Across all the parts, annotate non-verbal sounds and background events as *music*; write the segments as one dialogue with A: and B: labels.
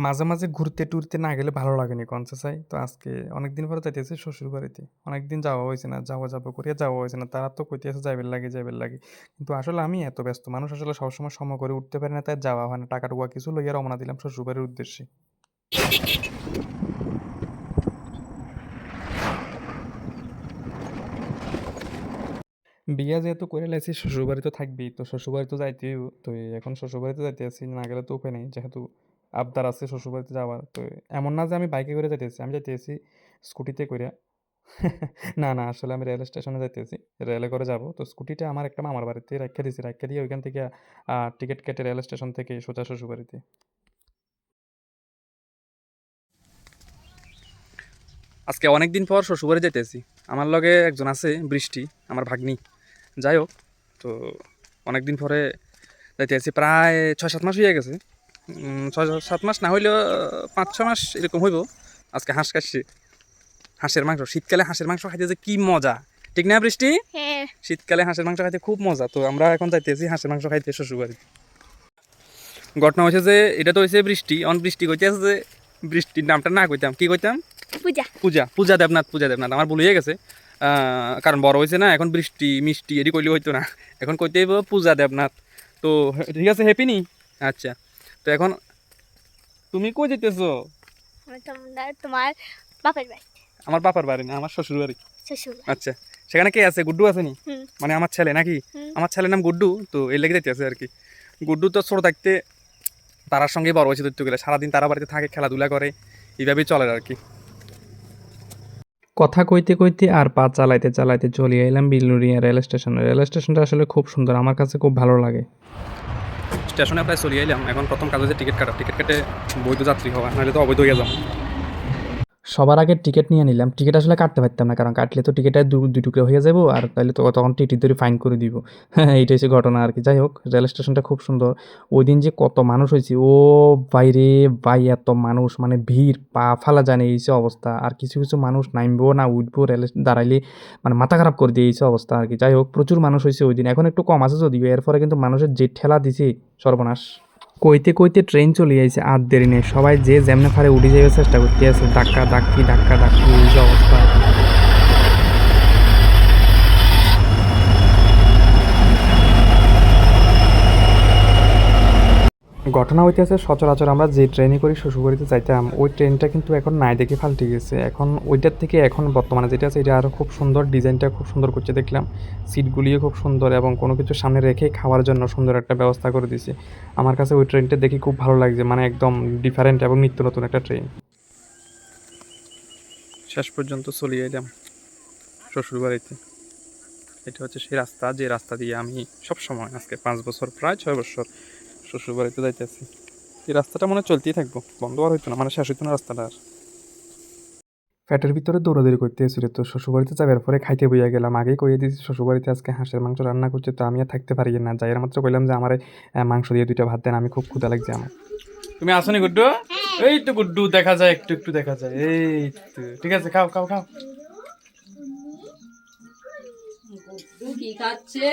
A: মাঝে, মাঝে ঘুরতে টুরতে না গেলে ভালো লাগেনি কনসে তো আজকে অনেকদিন পরে যাইতেছি শ্বশুরবাড়িতে। অনেকদিন যাওয়া হয়েছে না। যাওয়া যাব করিয়া যাওয়া হয়েছে না। তারা তো কইতেছে যাইবেন লাগে, যাইবেন লাগে। কিন্তু আসলে আমি এত ব্যস্ত মানুষ আসলে সবসময় সময় করে উঠতে পারে না তাই যাওয়া হয় না। টাকা-টুকা কিছু লইয়া রওনা দিলাম শ্বশুরবাড়ির উদ্দেশ্যে। বিয়া যেহেতু করে লাইছি শ্বশুরবাড়ি তো থাকবেই। তো শ্বশুরবাড়ি তো যাইতেই। তো এখন শ্বশুরবাড়িতে যাইতেছি। না গেলে তো উপায় নেই। যেহেতু আবদার আছে শ্বশুরবাড়িতে যাওয়ার। তো এমন না যে আমি বাইকে করে যাইতেছি। আমি যাইতেছি স্কুটিতে কইরা। *laughs* না, না আসলে আমি রেল স্টেশনে যাইতেছি। রেলে করে যাব। তো স্কুটিটা আমার একটা মামার বাড়িতে রাইখা দিয়েছি রাইখা দিয়ে ওইখান থেকে টিকিট কেটে রেল স্টেশন থেকে সোজা শ্বশুরবাড়িতে। আজকে অনেক দিন পর শ্বশুরবাড়ি যাইতেছি। আমার লগে একজন আছে বৃষ্টি, আমার ভাগ্নি। যাই হোক, তো অনেকদিন পরে যাইতেছি প্রায় ৬-৭ মাস হয়ে গেছে। উম ৬-৭ মাস না হইলেও ৫-৬ মাস এরকম হইব। আজকে হাঁস কাটছি। হাঁসের মাংস। শীতকালে হাঁসের মাংস খাইতে যে কি মজা। ঠিক না বৃষ্টি?
B: হ্যাঁ
A: শীতকালে হাঁসের মাংস খাইতে খুব মজা। তো আমরা এখন যাইতেছি হাঁসের মাংস খাইতে শ্বশুরবাড়িতে। ঘটনা হইছে যে এটা তো হইছে বৃষ্টি। অন বৃষ্টি কইতেছে যে বৃষ্টির নামটা না কইতাম। কি কইতাম?
B: পূজা
A: পূজা পূজা দেবনাথ পূজা দেবনাথ আমার ভুল হয়ে গেছে আহ, কারণ বড় হয়েছে না এখন বৃষ্টি মিষ্টি এটি কইলে হইতো না এখন কইতে পূজা দেবনাথ তো ঠিক আছে হ্যাপি নি আচ্ছা তো এখন তুমি কই যেতেছো
B: তোমার তোমার বাপের বাড়ি।
A: আমার বাপার বাড়ি না আমার শ্বশুর বাড়ি।
B: শ্বশুর
A: আচ্ছা সেখানে কে আছে? গুড্ডু আছে নি? মানে আমার ছেলে নাকি? আমার ছেলের নাম গুড্ডু তো এর লেগে যেতে আছে আর কি। গুড্ডু তো ছোট থাকতে তারার সঙ্গে বড় হয়েছে ধরতে গেলে। সারাদিন তারা বাড়িতে থাকে খেলাধুলা করে এইভাবেই চলে আর কি। কথা কইতে কইতে আর পা চালাইতে চালাইতে চলে এলাম বিলুরিয়া রেল স্টেশনে। রেল স্টেশনটা আসলে খুব সুন্দর আমার কাছে খুব ভালো লাগে। স্টেশনে প্রায় চলিয়ে এলাম এখন প্রথম কাজ হচ্ছে টিকিট কাটা। টিকিট কেটে বৈধ যাত্রী হওয়া, নাহলে তো অবৈধ হয়ে যাব সবার আগে টিকিট নিয়ে নিলাম। টিকিট আসলে কাটতে পারতাম না, কারণ কাটলে তো টিকিটটা দুই টুকরো হয়ে যাব, আর তাহলে তো তখন টিটি ধরে ফাইন করে দিব। হ্যাঁ এইটাই হচ্ছে ঘটনা আর কি। যাই হোক রেল স্টেশনটা খুব সুন্দর। ওই দিন যে কত মানুষ হয়েছে, ও বাইরে বাই এত মানুষ মানে ভিড়, পা ফালা জানে এই অবস্থা। আর কিছু কিছু মানুষ নামবো না, উঠবো রেল দাঁড়াইলে মানে মাথা খারাপ করে দিয়ে এই অবস্থা আর কি। যাই হোক, প্রচুর মানুষ হয়েছে ওই দিন এখন একটু কম আছে যদিও, এরপরে কিন্তু মানুষের যে ঠেলা দিছে, সর্বনাশ। কইতে কইতে ট্রেন চলে যাইছে, আর দেরি নেই। সবাই যে যেমনে ফারে উঠে যাওয়ার চেষ্টা করতে আছে। ধাক্কা, ধাক্কি ধাক্কা, ধাক্কি অবস্থা। ঘটনা হইতেছে, সচরাচর আমরা যে ট্রেনে করি, শ্বশুরবাড়িতে যাইতাম, ওই ট্রেনটা কিন্তু এখন নাই দেখে ফাল্টে গেছে। এখন ওইটার থেকে এখন বর্তমানে যেটা আছে, এটা আরও খুব সুন্দর ডিজাইনটা খুব সুন্দর করছে, দেখলাম। সিটগুলিও খুব সুন্দর এবং কোনো কিছু সামনে রেখে খাওয়ার জন্য সুন্দর একটা ব্যবস্থা করে দিছে। আমার কাছে ওই ট্রেনটা দেখে খুব ভালো লাগছে মানে একদম ডিফারেন্ট এবং নিত্য নতুন একটা ট্রেন শেষ পর্যন্ত চলিয়ে এলাম শ্বশুরবাড়িতে। এটা হচ্ছে সেই রাস্তা, যে রাস্তা দিয়ে আমি সব সময় আজকে পাঁচ বছর, প্রায় ছয় বছর শ্বশুরবাড়িতে যাইতেছি। এই রাস্তাটা মনে চলতেই থাকব। বন্ধ আর হইতো না মানে শেষ হইতো না রাস্তাটা আর। ফ্যাটের ভিতরে দৌড়াদৌড়ি করতে এসেছিল তো শ্বশুরবাড়িতে যাবার পরে খাইতে বইয়া গেলাম। আগেই কইয়ে দিয়েছি শ্বশুরবাড়িতে আজকে হাঁসের মাংস রান্না করছে তো আমি আর থাকতে পারি না। যাই মাত্র কইলাম যে আমার মাংস দিয়ে দুইটা ভাত দেন আমি খুব ক্ষুদা লাগছে আমার। তুমি আসনি গুড্ডু? এই তো গুড্ডু দেখা যায় একটু একটু দেখা যায়। এই তো ঠিক আছে খাও খাও খাও।
C: কি খাচ্ছে?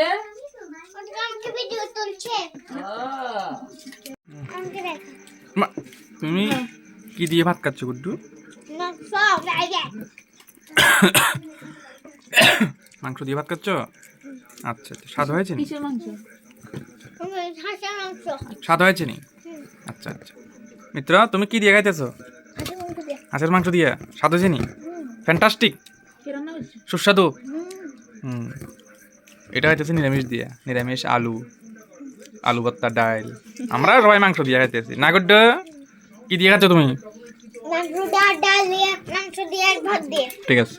A: তুমি কি দিয়ে ভাত খাচ্ছ গুড্ডু? মাংস দিয়ে ভাত খাচ্ছ? আচ্ছা আচ্ছা স্বাদ হয়েছে
B: হাঁসের মাংস।
A: স্বাদ হয়েছে নি? আচ্ছা আচ্ছা। মিত্র তুমি কি দিয়ে খাইতেছো?
B: হাঁসের মাংস দিয়ে।
A: হাঁসের মাংস দিয়ে? স্বাদ হয়েছে নি? ফ্যান্টাস্টিক সুস্বাদু। হুম। এটা হইতেছে নিরামিষ দিয়া। নিরামিষ আলু আলু ভর্তা ডাল আমরা সবাই মাংস দিয়া খাইতেছি। না গুড্ড কি দিয়ে খাচ্ছ তুমি?
B: মাংস দিয়ে ডাল মাংস দিয়ে আর ভাত
A: ঠিক আছে।